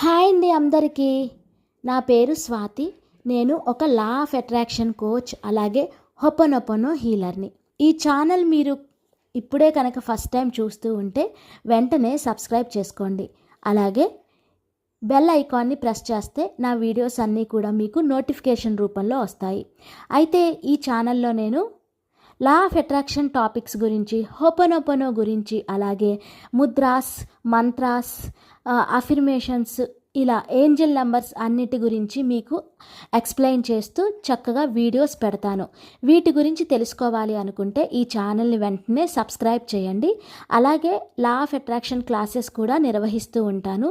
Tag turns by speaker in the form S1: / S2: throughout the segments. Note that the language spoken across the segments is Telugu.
S1: హాయ్ అండి అందరికీ. నా పేరు స్వాతి. నేను ఒక లా ఆఫ్ అట్రాక్షన్ కోచ్ అలాగే హొపనొపనో హీలర్ని. ఈ ఛానల్ మీరు ఇప్పుడే కనుక ఫస్ట్ టైం చూస్తూ ఉంటే వెంటనే సబ్స్క్రైబ్ చేసుకోండి. అలాగే బెల్ ఐకాన్ని ప్రెస్ చేస్తే నా వీడియోస్ అన్నీ కూడా మీకు నోటిఫికేషన్ రూపంలో వస్తాయి. అయితే ఈ ఛానల్లో నేను లా ఆఫ్ అట్రాక్షన్ టాపిక్స్ గురించి హోపనోపనో గురించి అలాగే ముద్రాస్ మంత్రాస్ అఫిర్మేషన్స్ ఇలా ఏంజల్ నంబర్స్ అన్నిటి గురించి మీకు ఎక్స్ప్లెయిన్ చేస్తూ చక్కగా వీడియోస్ పెడతాను. వీటి గురించి తెలుసుకోవాలి అనుకుంటే ఈ ఛానల్ని వెంటనే సబ్స్క్రైబ్ చేయండి. అలాగే లా ఆఫ్ అట్రాక్షన్ క్లాసెస్ కూడా నిర్వహిస్తూ ఉంటాను.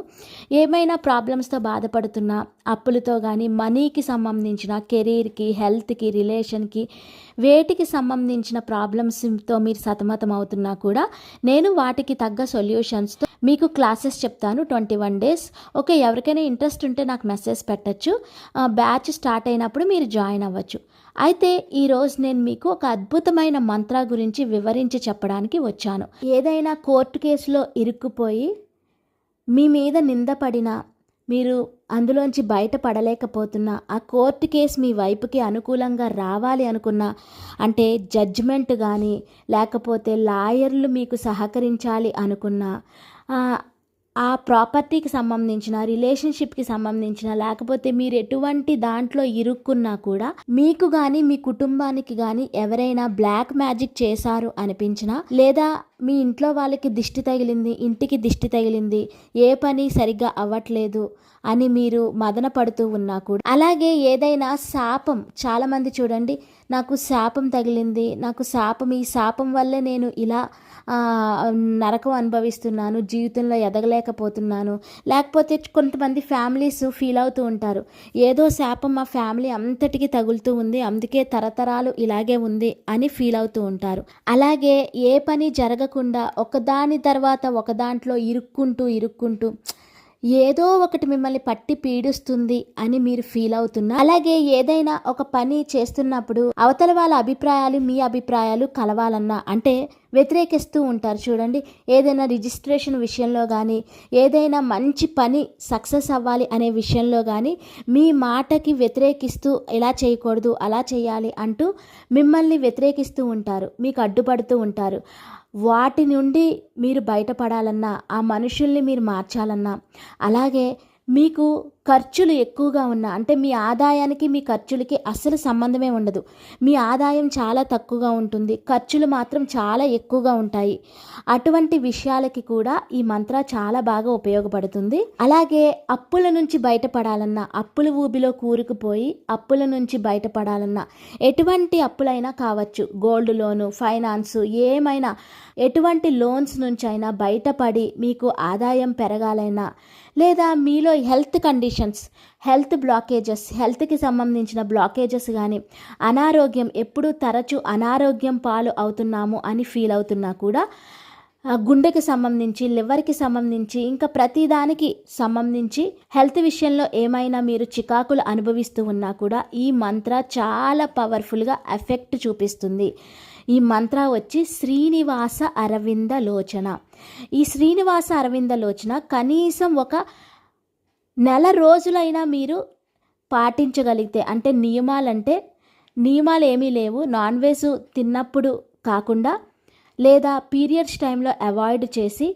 S1: ఏమైనా ప్రాబ్లమ్స్తో బాధపడుతున్న అప్పులతో కానీ మనీకి సంబంధించిన కెరీర్కి హెల్త్కి రిలేషన్కి వేటికి సంబంధించిన ప్రాబ్లమ్స్తో మీరు సతమతం అవుతున్నా కూడా నేను వాటికి తగ్గ సొల్యూషన్స్తో మీకు క్లాసెస్ చెప్తాను. ట్వంటీ వన్ డేస్ ఓకే ఎవరికైనా ఇంట్రెస్ట్ ఉంటే నాకు మెసేజ్ పెట్టచ్చు. బ్యాచ్ స్టార్ట్ అయినప్పుడు మీరు జాయిన్ అవ్వచ్చు. అయితే ఈరోజు నేను మీకు ఒక అద్భుతమైన మంత్ర గురించి వివరించి చెప్పడానికి వచ్చాను. ఏదైనా కోర్టు కేసులో ఇరుక్కుపోయి మీ మీద నిందపడిన మీరు అందులోంచి బయటపడలేకపోతున్నా ఆ కోర్టు కేసు మీ వైపుకి అనుకూలంగా రావాలి అనుకున్నా అంటే జడ్జిమెంట్ కానీ లేకపోతే లాయర్లు మీకు సహకరించాలి అనుకున్నా ఆ ప్రాపర్టీకి సంబంధించిన రిలేషన్షిప్కి సంబంధించిన లేకపోతే మీరు ఎటువంటి దాంట్లో ఇరుక్కున్నా కూడా మీకు కానీ మీ కుటుంబానికి కానీ ఎవరైనా బ్లాక్ మ్యాజిక్ చేశారు అనిపించినా లేదా మీ ఇంట్లో వాళ్ళకి దిష్టి తగిలింది ఇంటికి దిష్టి తగిలింది ఏ పని సరిగ్గా అవ్వట్లేదు అని మీరు మదన పడుతూ ఉన్నా కూడా. అలాగే ఏదైనా శాపం చాలామంది చూడండి నాకు శాపం తగిలింది నాకు శాపం ఈ శాపం వల్లే నేను ఇలా నరకం అనుభవిస్తున్నాను జీవితంలో ఎదగలేకపోతున్నాను. లేకపోతే కొంతమంది ఫ్యామిలీస్ ఫీల్ అవుతూ ఉంటారు. ఏదో శాపం మా ఫ్యామిలీ అంతటికి తగులుతూ ఉంది అందుకే తరతరాలు ఇలాగే ఉంది అని ఫీల్ అవుతూ ఉంటారు. అలాగే ఏ పని జరగ ఆగకుండా ఒకదాని తర్వాత ఒక దాంట్లో ఇరుక్కుంటూ ఇరుక్కుంటూ ఏదో ఒకటి మిమ్మల్ని పట్టి పీడిస్తుంది అని మీరు ఫీల్ అవుతున్నా అలాగే ఏదైనా ఒక పని చేస్తున్నప్పుడు అవతల వాళ్ళ అభిప్రాయాలు మీ అభిప్రాయాలు కలవాలన్నా అంటే వ్యతిరేకిస్తూ ఉంటారు చూడండి. ఏదైనా రిజిస్ట్రేషన్ విషయంలో కానీ ఏదైనా మంచి పని సక్సెస్ అవ్వాలి అనే విషయంలో కానీ మీ మాటకి వ్యతిరేకిస్తూ ఎలా చేయకూడదు అలా చేయాలి అంటూ మిమ్మల్ని వ్యతిరేకిస్తూ ఉంటారు. మీకు అడ్డుపడుతూ ఉంటారు. వాటి నుండి మీరు బయటపడాలన్నా ఆ మనుషుల్ని మీరు మార్చాలన్నా అలాగే మీకు ఖర్చులు ఎక్కువగా ఉన్నా అంటే మీ ఆదాయానికి మీ ఖర్చులకి అస్సలు సంబంధమే ఉండదు. మీ ఆదాయం చాలా తక్కువగా ఉంటుంది. ఖర్చులు మాత్రం చాలా ఎక్కువగా ఉంటాయి. అటువంటి విషయాలకి కూడా ఈ మంత్ర చాలా బాగా ఉపయోగపడుతుంది. అలాగే అప్పుల నుంచి బయటపడాలన్నా అప్పుల ఊబిలో కూరుకుపోయి అప్పుల నుంచి బయటపడాలన్నా ఎటువంటి అప్పులైనా కావచ్చు. గోల్డ్ లోను ఫైనాన్స్ ఏమైనా ఎటువంటి లోన్స్ నుంచి అయినా బయటపడి మీకు ఆదాయం పెరగాలైనా లేదా మీలో health condition conditions health blockages హెల్త్కి సంబంధించిన బ్లాకేజెస్ కానీ అనారోగ్యం ఎప్పుడు తరచూ అనారోగ్యం పాలు అవుతున్నాము అని ఫీల్ అవుతున్నా కూడా గుండెకి సంబంధించి లివర్కి సంబంధించి ఇంకా ప్రతిదానికి సంబంధించి హెల్త్ విషయంలో ఏమైనా మీరు చికాకులు అనుభవిస్తూ ఉన్నా కూడా ఈ మంత్ర చాలా పవర్ఫుల్గా ఎఫెక్ట్ చూపిస్తుంది. ఈ మంత్ర వచ్చి శ్రీనివాస అరవింద లోచన. ఈ శ్రీనివాస అరవింద లోచన కనీసం ఒక నెల రోజులైనా మీరు పాటించగలిగితే అంటే నియమాలంటే నియమాలు ఏమీ లేవు. నాన్ వెజ్ తిన్నప్పుడు కాకుండా లేదా పీరియడ్స్ టైంలో అవాయిడ్ చేసి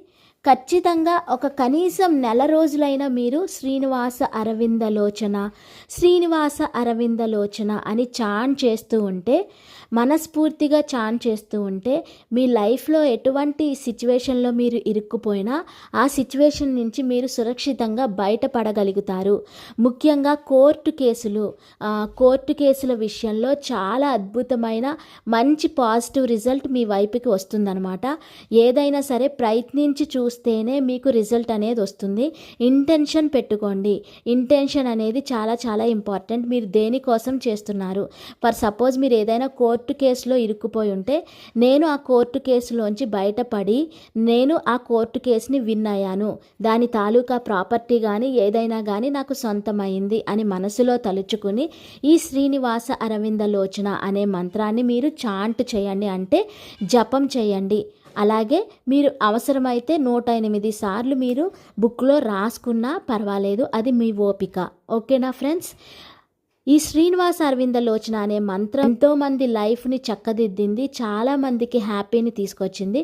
S1: ఖచ్చితంగా ఒక కనీసం నెల రోజులైనా మీరు శ్రీనివాస అరవిందలోచన శ్రీనివాస అరవిందలోచన అని చాన్ చేస్తూ ఉంటే మనస్ఫూర్తిగా చాన్ చేస్తూ ఉంటే మీ లైఫ్లో ఎటువంటి సిచ్యువేషన్లో మీరు ఇరుక్కుపోయినా ఆ సిచ్యువేషన్ నుంచి మీరు సురక్షితంగా బయటపడగలుగుతారు. ముఖ్యంగా కోర్టు కేసులు కోర్టు కేసుల విషయంలో చాలా అద్భుతమైన మంచి పాజిటివ్ రిజల్ట్ మీ వైపుకి వస్తుందనమాట ఏదైనా సరే ప్రయత్నించి చూ చూస్తేనే మీకు రిజల్ట్ అనేది వస్తుంది. ఇంటెన్షన్ పెట్టుకోండి. ఇంటెన్షన్ అనేది చాలా చాలా ఇంపార్టెంట్. మీరు దేనికోసం చేస్తున్నారు? ఫర్ సపోజ్ మీరు ఏదైనా కోర్టు కేసులో ఇరుక్కుపోయి ఉంటే నేను ఆ కోర్టు కేసులోంచి బయటపడి నేను ఆ కోర్టు కేసుని విన్ అయ్యాను. దాని తాలూకా ప్రాపర్టీ కానీ ఏదైనా కానీ నాకు సొంతమైంది అని మనసులో తలుచుకుని ఈ శ్రీనివాస అరవింద లోచన అనే మంత్రాన్ని మీరు చాంట్ చేయండి. అంటే జపం చేయండి. అలాగే మీరు అవసరమైతే నూట ఎనిమిది సార్లు మీరు బుక్లో రాసుకున్నా పర్వాలేదు అది మీ ఓపిక. ఓకేనా ఫ్రెండ్స్? ఈ శ్రీనివాస అరవింద లోచన అనే మంత్రం ఎంతో మంది లైఫ్ని చక్కదిద్దింది చాలామందికి హ్యాపీని తీసుకొచ్చింది.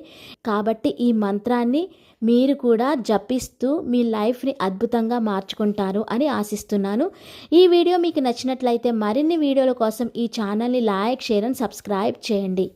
S1: కాబట్టి ఈ మంత్రాన్ని మీరు కూడా జపిస్తూ మీ లైఫ్ని అద్భుతంగా మార్చుకుంటారు అని ఆశిస్తున్నాను. ఈ వీడియో మీకు నచ్చినట్లయితే మరిన్ని వీడియోల కోసం ఈ ఛానల్ని లైక్ షేర్ అండ్ సబ్స్క్రైబ్ చేయండి.